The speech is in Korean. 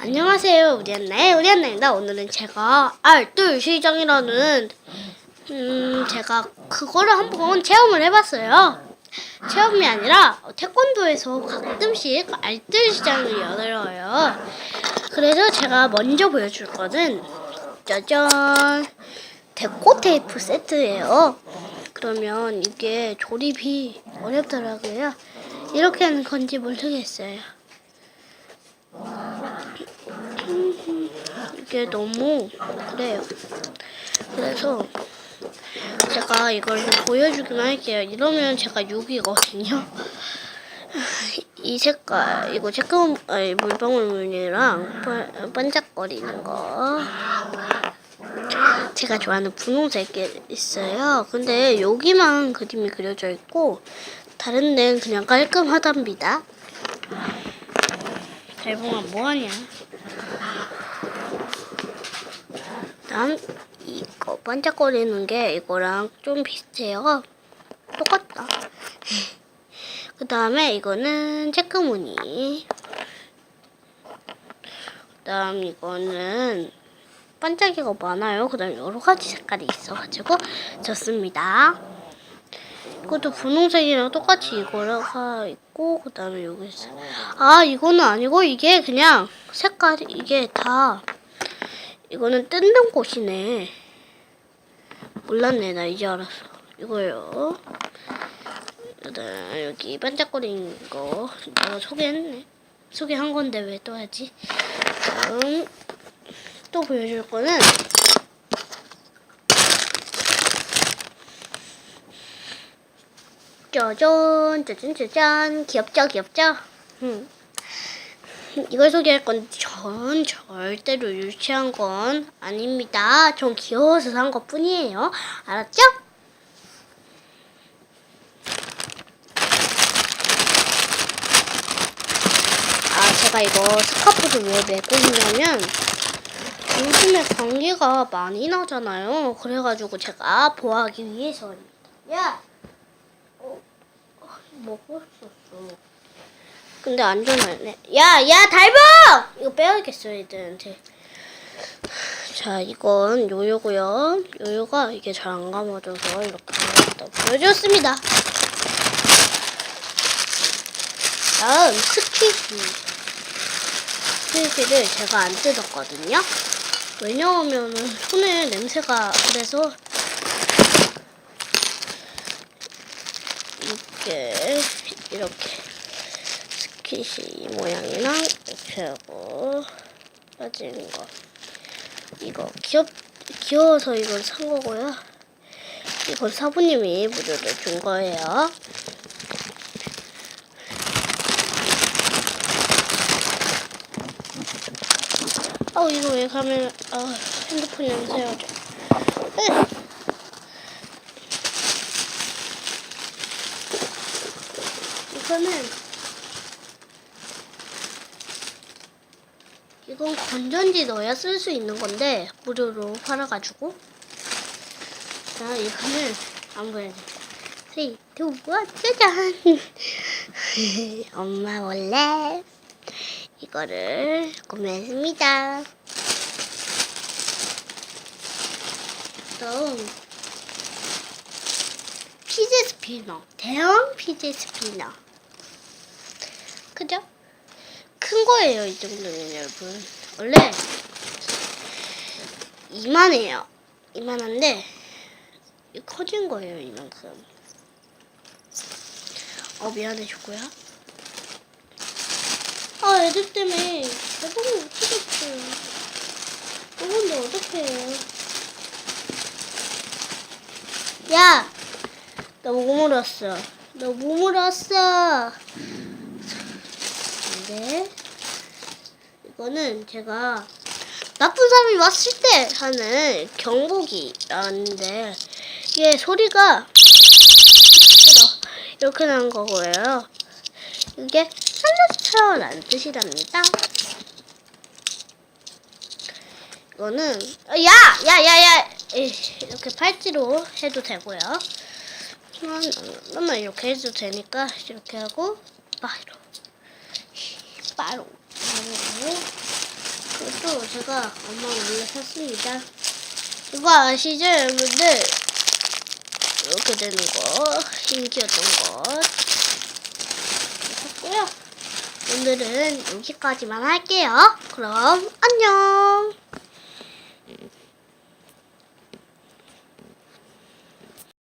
안녕하세요, 우리 안나의 우리 안나입니다. 오늘은 제가 알뜰 시장이라는 음 제가 그거를 한번 체험을 해봤어요. 체험이 아니라 태권도에서 가끔씩 알뜰 시장을 열어요. 그래서 제가 먼저 보여줄 거는 짜잔 데코 테이프 세트예요. 그러면 이게 조립이 어렵더라고요. 이렇게 하는 건지 모르겠어요. 이게 너무 그래요. 그래서 제가 이걸 좀 보여주긴 할게요. 이러면 제가 6이거든요. 이 색깔 이거 체크 아니, 물방울 무늬랑 반- 반짝거리는 거 제가 좋아하는 분홍색이 있어요. 근데 여기만 그림이 그려져 있고 다른 데는 그냥 깔끔하답니다. 대봉아 뭐하냐? 난 이거 반짝거리는 게 이거랑 좀 비슷해요. 똑같다. 그 다음에 이거는 체크무늬. 그 다음 이거는 반짝이가 많아요. 그 다음 여러 가지 색깔이 있어가지고 좋습니다. 이것도 분홍색이랑 똑같이 이거가 있고 그 다음에 여기 있어. 아 이거는 아니고 이게 그냥 색깔이 이게 다 이거는 뜯는 곳이네. 몰랐네 나 이제 알았어. 이거요. 여기 반짝거리는 거 내가 소개했네. 소개한 건데 왜 또 하지? 다음 또 보여줄 거는 짜잔 짜잔 짜잔 귀엽죠 귀엽죠? 음. 이걸 소개할 건전 절대로 유치한 건 아닙니다. 전 귀여워서 산 것 뿐이에요. 알았죠? 아 제가 이거 스카프를 왜 메고 있냐면 요즘에 감기가 많이 나잖아요. 그래가지고 제가 보호하기 위해서입니다. 야! 어, 어, 먹었었어. 근데 안전하네. 야, 야, 달봉! 이거 빼야겠어, 애들한테. 자, 이건 요요고요. 요요가 이게 잘 안 감아져서 이렇게 또 보여줬습니다. 다음, 스키시. 스키시를 제가 안 뜯었거든요. 왜냐하면은 손에 냄새가 그래서 이게 이렇게 스킷이 이 모양이랑 이렇게 하고 빠지는 거 이거 귀엽 귀여워서 이걸 산 거고요. 이건 사부님이 무료로 준 거예요. 어 이거 왜 가면 아 핸드폰 냄새나죠? 으. 이거는 이건 건전지 넣어야 쓸 수 있는 건데 무료로 팔아가지고. 자 이거는 안 보여줘 3, 2, 1 짜잔. 엄마 몰래 이거를 구매했습니다. 다음 피제 스피너 대형 피제 스피너. 그죠? 큰 거예요, 이 정도면 여러분. 원래 이만해요. 이만한데 이 커진 거예요, 이만큼. 어 미안해 주고요. 아 애들 때문에 대본을 못 찍었어요. 이건데 어떡해요? 야, 너뭐 물었어? 너뭐 물었어? 근데 이거는 제가 나쁜 사람이 왔을 때 하는 경고기라는데 이게 소리가 이렇게 나는 거고요. 이게 살려주세요라는 뜻이랍니다. 이거는 야 야 야 야 이렇게 팔찌로 해도 되고요. 엄마 이렇게 해도 되니까 이렇게 하고 바로 바로 바로 이것도 제가 엄마 몰래 샀습니다. 이거 아시죠, 여러분들? 이렇게 되는 거, 신기했던 거. 샀고요. 오늘은 여기까지만 할게요. 그럼 안녕.